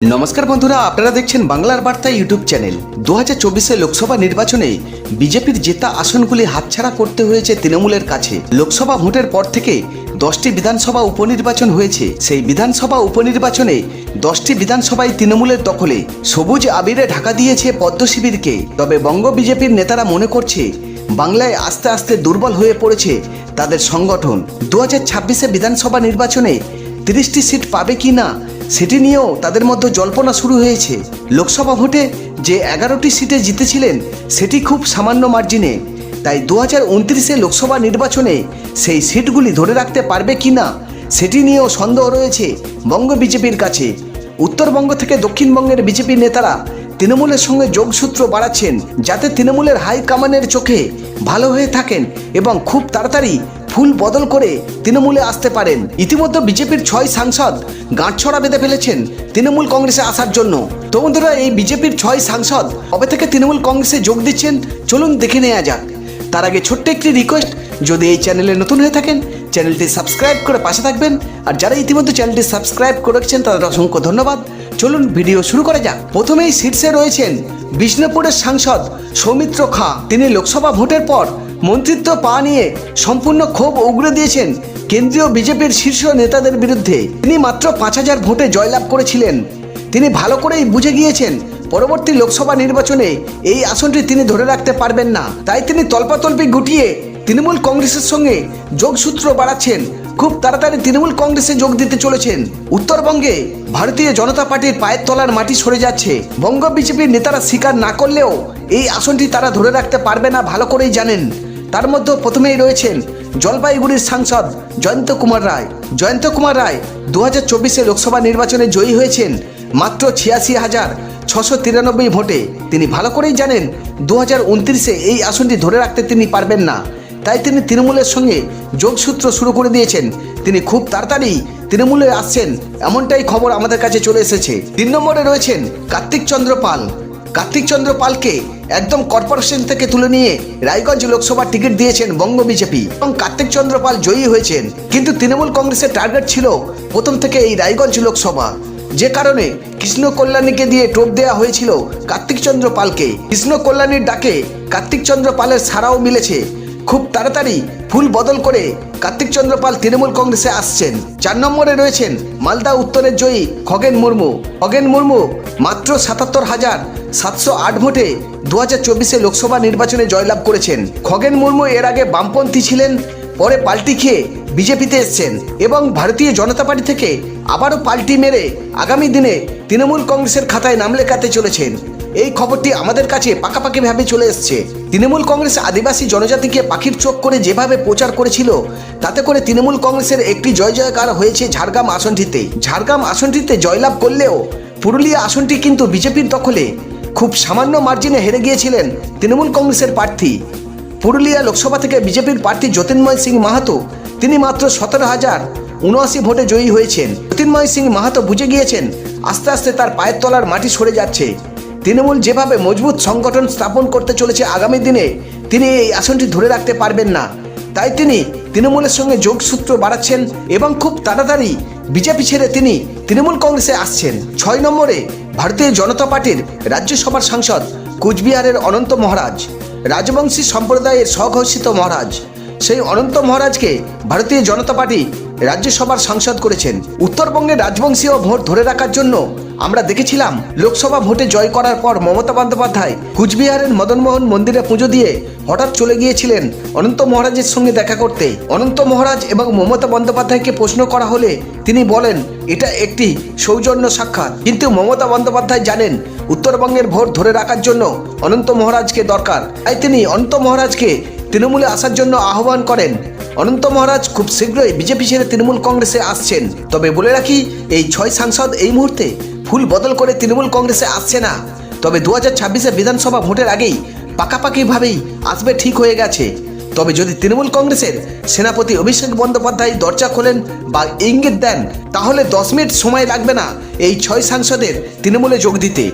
নমস্কার বন্ধুরা, আপনারা দেখছেন বাংলার বার্তা ইউটিউব চ্যানেল। দু হাজার চব্বিশে লোকসভা নির্বাচনে বিজেপির জেতা আসনগুলি হাতছাড়া করতে হয়েছে তৃণমূলের কাছে। লোকসভা ভোটের পর থেকে দশটি বিধানসভা উপনির্বাচন হয়েছে। সেই বিধানসভা উপনির্বাচনে দশটি বিধানসভায় তৃণমূলের দখলে। সবুজ আবিরে ঢাকা দিয়েছে পদ্ম শিবিরকে। তবে বঙ্গ বিজেপির নেতারা মনে করছে, বাংলায় আস্তে আস্তে দুর্বল হয়ে পড়েছে তাদের সংগঠন। দু হাজার ছাব্বিশে বিধানসভা নির্বাচনে তিরিশটি সিট পাবে কি না সেটি নিয়েও তাদের মধ্যে জল্পনা শুরু হয়েছে। লোকসভা ভোটে যে এগারোটি সিটে জিতেছিলেন, সেটি খুব সামান্য মার্জিনে। তাই দু হাজার উনত্রিশে লোকসভা নির্বাচনে সেই সিটগুলি ধরে রাখতে পারবে কি না সেটি নিয়েও সন্দেহ রয়েছে বঙ্গ বিজেপির কাছে। উত্তরবঙ্গ থেকে দক্ষিণবঙ্গের বিজেপি নেতারা তৃণমূলের সঙ্গে যোগসূত্র বাড়াচ্ছেন, যাতে তৃণমূলের হাই হাইকমান্ডের চোখে ভালো হয়ে থাকেন এবং খুব তাড়াতাড়ি ফুল বদল করে তৃণমূলে আসতে পারেন। ইতিমধ্যে বিজেপির ছয় সাংসদ গাঁটছড়া বেঁধে ফেলেছেন তৃণমূল কংগ্রেসে আসার জন্য। তো বন্ধুরা, এই বিজেপির ছয় সাংসদ কবে থেকে তৃণমূল কংগ্রেসে যোগ দিচ্ছেন? চলুন দেখে নেওয়া যাক। তার আগে ছোট্ট একটি রিকোয়েস্ট যদি এই চ্যানেলে নতুন হয়ে থাকেন চ্যানেলটি সাবস্ক্রাইব করে পাশে থাকবেন। আর যারা ইতিমধ্যে চ্যানেলটি সাবস্ক্রাইব করেছেন, তাদের অসংখ্য ধন্যবাদ। চলুন ভিডিও শুরু করা যাক। প্রথমেই শীর্ষে রয়েছেন বিষ্ণুপুরের সাংসদ সৌমিত্র খাঁ। তিনি লোকসভা ভোটের পর মন্ত্রিত্ব পাওয়া নিয়ে সম্পূর্ণ ক্ষোভ উগড়ে দিয়েছেন কেন্দ্রীয় বিজেপির শীর্ষ নেতাদের বিরুদ্ধে। তিনি মাত্র পাঁচ হাজার ভোটে জয়লাভ করেছিলেন। তিনি ভালো করেই বুঝে গিয়েছেন পরবর্তী লোকসভা নির্বাচনে এই আসনটি তিনি ধরে রাখতে পারবেন না। তাই তিনি তল্পাতল্পি গুটিয়ে তৃণমূল কংগ্রেসের সঙ্গে যোগসূত্র বাড়াচ্ছেন খুব তাড়াতাড়ি তৃণমূল কংগ্রেসে যোগ দিতে চলেছেন। উত্তরবঙ্গে ভারতীয় জনতা পার্টির পায়ের তলার মাটি সরে যাচ্ছে। বঙ্গ বিজেপির নেতারা স্বীকার না করলেও এই আসনটি তারা ধরে রাখতে পারবে না ভালো করেই জানেন। তার মধ্যে প্রথমেই রয়েছেন জলপাইগুড়ির সাংসদ জয়ন্ত কুমার রায়। জয়ন্ত কুমার রায় দু হাজার চব্বিশে লোকসভা নির্বাচনে জয়ী হয়েছেন মাত্র ছিয়াশি হাজার ছশো তিরানব্বই ভোটে। তিনি ভালো করেই জানেন দু হাজার উনত্রিশে এই আসনটি ধরে রাখতে তিনি পারবেন না। তাই তিনি তৃণমূলের সঙ্গে যোগসূত্র শুরু করে দিয়েছেন। তিনি খুব তাড়াতাড়ি তৃণমূলে আসছেন, এমনটাই খবর আমাদের কাছে চলে এসেছে। তিন নম্বরে রয়েছেন কার্তিক চন্দ্র পাল। কার্তিক চন্দ্র পালকে একদম কর্পোরেশন থেকে তুলে নিয়ে রায়গঞ্জ লোকসভার টিকিট দিয়েছেন বঙ্গ বিজেপি। এবং কার্তিক চন্দ্র পাল জয়ী হয়েছেন। কিন্তু তৃণমূল কংগ্রেসের টার্গেট ছিল প্রথম থেকে এই রায়গঞ্জ লোকসভা। যে কারণে কৃষ্ণ কল্যাণীকে দিয়ে টোপ দেওয়া হয়েছিল কার্তিক চন্দ্র পালকে। কৃষ্ণ কল্যাণীর ডাকে কার্তিক চন্দ্র পালের সারাও মিলেছে। খুব তাড়াতাড়ি ফুল বদল করে কার্তিক চন্দ্র পাল তৃণমূল কংগ্রেসে আসছেন। চার নম্বরে রয়েছেন মালদা উত্তরের জয়ী খগেন মুর্মু। খগেন মুর্মু মাত্র সাতাত্তর হাজার সাতশো আট ভোটে দু হাজার চব্বিশে লোকসভা নির্বাচনে জয়লাভ করেছেন। খগেন মুর্মু এর আগে বামপন্থী ছিলেন, পরে পাল্টি খেয়ে বিজেপিতে এসছেন এবং ভারতীয় জনতা পার্টি থেকে আবারও পাল্টি মেরে আগামী দিনে তৃণমূল কংগ্রেসের খাতায় নাম লেখাতে চলেছেন। এই খবরটি আমাদের কাছে পাকাপাকিভাবে চলে এসছে। তৃণমূল কংগ্রেস আদিবাসী জনজাতিকে পাখির চোখ করে যেভাবে প্রচার করেছিল, তাতে করে তৃণমূল কংগ্রেসের একটি জয় জয়কার হয়েছে ঝাড়গ্রাম আসনটিতে। ঝাড়গ্রাম আসনটিতে জয়লাভ করলেও পুরুলিয়া আসনটি কিন্তু বিজেপির দখলে। খুব সামান্য মার্জিনে হেরে গিয়েছিলেন তৃণমূল কংগ্রেসের প্রার্থী। পুরুলিয়া লোকসভা থেকে বিজেপির প্রার্থী জ্যোতির্ময় সিং মাহাতো। তিনি মাত্র সতেরো হাজার উনআশি ভোটে জয়ী হয়েছেন। জ্যোতির্ময় সিং মাহাতো বুঝে গিয়েছেন, আস্তে আস্তে তার পায়ের তলার মাটি সরে যাচ্ছে। তৃণমূল যেভাবে মজবুত সংগঠন স্থাপন করতে চলেছে আগামী দিনে, তিনি এই আসনটি ধরে রাখতে পারবেন না। তাই তিনি তৃণমূলের সঙ্গে যোগসূত্র বাড়াচ্ছেন এবং খুব তাড়াতাড়ি বিজেপি ছেড়ে তিনি তৃণমূল কংগ্রেসে আসছেন। ছয় নম্বরে ভারতীয় জনতা পার্টির রাজ্যসভার সাংসদ কুচবিহারের অনন্ত মহারাজ, রাজবংশী সম্প্রদায়ের স্বঘোষিত মহারাজ। সেই অনন্ত মহারাজকে ভারতীয় জনতা পার্টি রাজ্যসভার সাংসদ করেছেন। উত্তরবঙ্গের রাজবংশীয় ভোট ধরে রাখার জন্য আমরা দেখেছিলাম লোকসভা ভোটে জয় করার পর মমতা বন্দ্যোপাধ্যায় কুচবিহারের মদনমোহন মন্দিরে পুজো দিয়ে হঠাৎ চলে গিয়েছিলেন অনন্ত মহারাজের সঙ্গে দেখা করতে। অনন্ত মহারাজ এবং মমতা বন্দ্যোপাধ্যায়কে প্রশ্ন করা হলে তিনি বলেন, এটা একটি সৌজন্য সাক্ষাৎ। কিন্তু মমতা বন্দ্যোপাধ্যায় জানেন, উত্তরবঙ্গের ভোট ধরে রাখার জন্য অনন্ত মহারাজকে দরকার। তাই তিনি অনন্ত মহারাজকে তৃণমূলে আসার জন্য আহ্বান করেন। অনন্ত মহারাজ খুব শীঘ্রই বিজেপি ছেড়ে তৃণমূল কংগ্রেসে আসছেন। তবে বলে রাখি, এই ছয় সাংসদ এই মুহূর্তে ফুল বদল করে তৃণমূল কংগ্রেসে আসছে না। তবে দু হাজার ছাব্বিশে বিধানসভা ভোটের আগেই পাকাপাকিভাবেই আসবে ঠিক হয়ে গেছে। তবে যদি তৃণমূল কংগ্রেসের সেনাপতি অভিষেক বন্দ্যোপাধ্যায় দরজা খোলেন বা ইঙ্গিত দেন, তাহলে দশ মিনিট সময় লাগবে না এই ছয় সাংসদের তৃণমূলে যোগ দিতে।